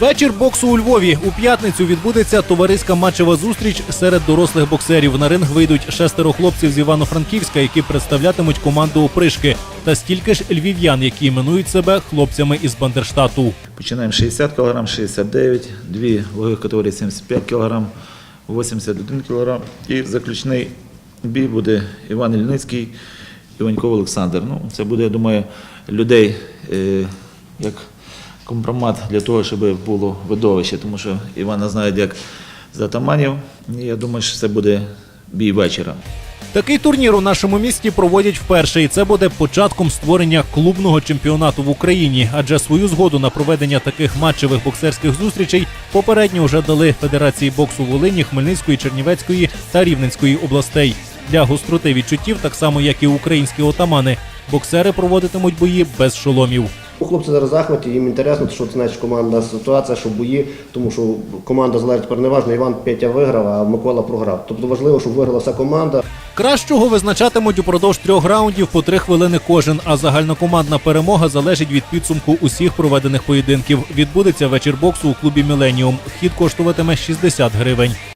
Вечір боксу у Львові. У п'ятницю відбудеться товариська матчева зустріч серед дорослих боксерів. На ринг вийдуть шестеро хлопців з Івано-Франківська, які представлятимуть команду опришки, та стільки ж львів'ян, які іменують себе хлопцями із Бандерштату. Починаємо 60 кг, 69, дві вагових категорії 75 кг, 81 кг. І заключний бій буде Іван Ільницький, Іваньков Олександр. Ну, це буде, я думаю, людей е, як компромат для того, щоб було видовище, тому що Івана знають як з атаманів. І я думаю, що це буде бій вечора. Такий турнір у нашому місті проводять вперше, і це буде початком створення клубного чемпіонату в Україні. Адже свою згоду на проведення таких матчевих боксерських зустрічей попередньо вже дали Федерації боксу Волині, Хмельницької, Чернівецької та Рівненської областей. Для гостроти відчуттів, так само як і українські отамани, боксери проводитимуть бої без шоломів. Ну, Хлопці зараз захваті, їм інтересно, що це значить командна ситуація, що бої, тому що команда залежить тепер переважно. Іван Петя виграв, а Микола програв. Тобто важливо, щоб виграла вся команда. Кращого визначатимуть упродовж трьох раундів по три хвилини кожен. А загальнокомандна перемога залежить від підсумку усіх проведених поєдинків. Відбудеться вечір боксу у клубі Міленіум. Вхід коштуватиме 60 гривень.